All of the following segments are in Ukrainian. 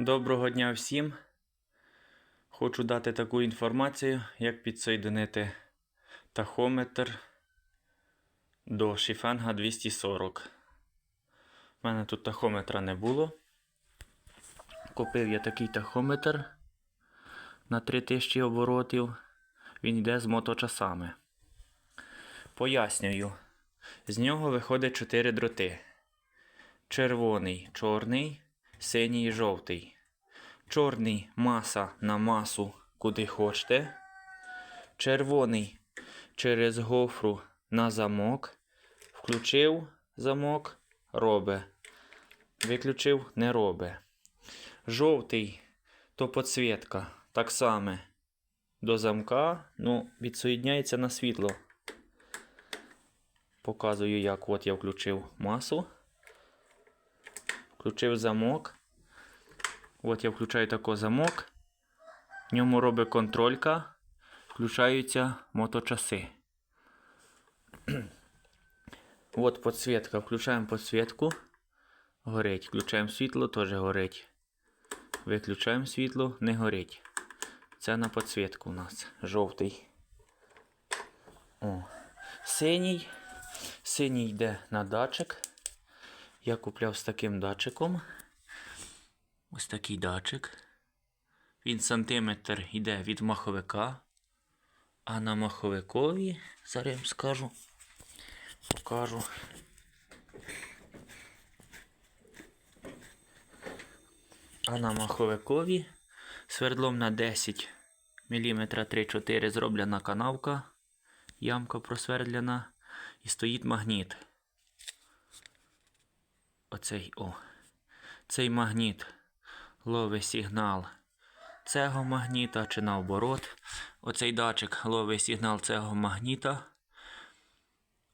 Доброго дня всім. Хочу дати таку інформацію, як підсоєдинити тахометр до Шіфенга 240. У мене тут тахометра не було. Купив я такий тахометр на 3000 оборотів. Він йде з моточасами. Пояснюю. З нього виходить 4 дроти. Червоний, чорний, синій і жовтий. Чорний маса на масу, куди хочете. Червоний через гофру на замок. Включив замок, робе. Виключив, не робе. Жовтий то підсвітка. Так само до замка, ну, відсоєдняється на світло. Показую, як от я включив масу. Включив замок. От я включаю тако замок. В ньому робить контролька. Включаються моточаси. От підсвітка. Включаємо підсвітку. Горить. Включаємо світло, теж горить. Виключаємо світло, не горить. Це на підсвітку у нас. Жовтий. О. Синій. Синій йде на датчик. Я купляв з таким датчиком. Ось такий датчик. Він сантиметр йде від маховика. А на маховикові, зараз я вам скажу, покажу. А на маховикові свердлом на 10 мм 3-4 зроблена канавка, ямка просвердлена і стоїть магніт. Оцей о. Цей магніт ловить сигнал цього магніта чи наоборот. Оцей датчик ловить сигнал цього магніта.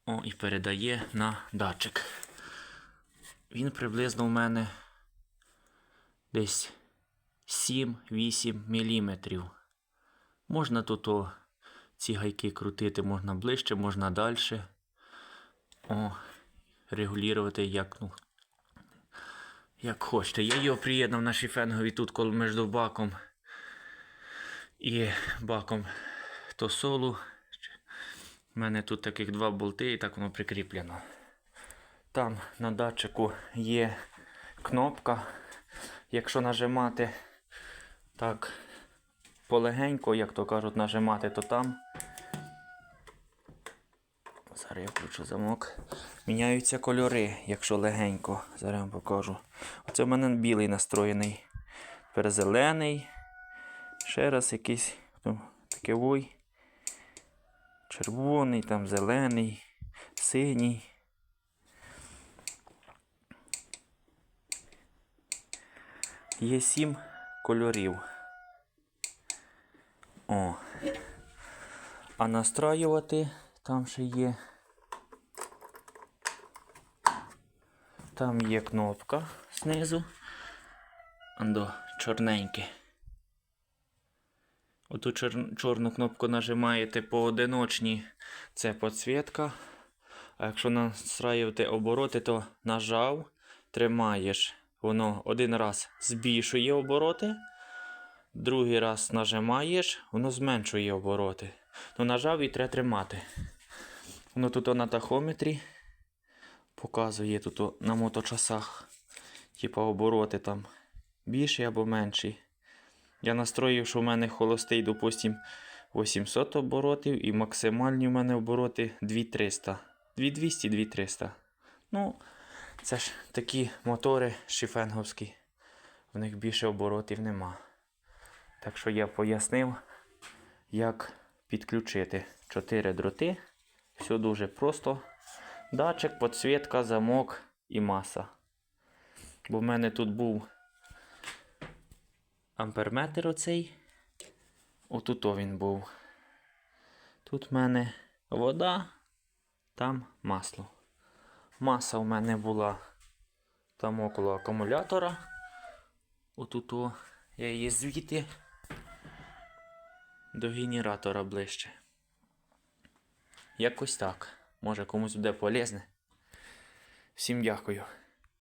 О, і передає на датчик. Він приблизно у мене десь 7-8 мм. Можна тут о, ці гайки крутити, можна ближче, можна далі. О, регулювати як, ну, як хочете. Я його приєднав на шіфенгові тут, між баком і баком тосолу. У мене тут таких два болти і так воно прикріплено. Там на датчику є кнопка. Якщо нажимати так полегенько, як то кажуть, нажимати, то там. Зараз я включу замок. Міняються кольори, якщо легенько. Зараз вам покажу. Оце в мене білий настроєний. Тепер зелений. Ще раз якийсь такий. Червоний, там зелений, синій. Є сім кольорів. О. А настраювати там ще є. Там є кнопка знизу. Андо чорненьке. Оту чор... чорну кнопку нажимаєте поодиночні, це підсвітка. А якщо настраювати обороти, то нажав, тримаєш. Воно один раз збільшує обороти, другий раз нажимаєш, воно зменшує обороти. Ну, нажав і треба тримати. Воно тут на тахометрі показує тут на моточасах. Типа обороти там більші або менші. Я настроїв, що в мене холостий, допустим, 800 оборотів і максимальні в мене обороти 2300. 2200, 2300. Ну, це ж такі мотори шифенговські. В них більше оборотів нема. Так що я пояснив, як підключити 4 дроти. Все дуже просто. Датчик, підсвітка, замок і маса. Бо в мене тут був амперметр оцей. Отут він був. Тут в мене вода, там масло. Маса в мене була там около акумулятора. Отут о, я її звідти до генератора ближче. Якось так. Може комусь буде полезне. Всім дякую.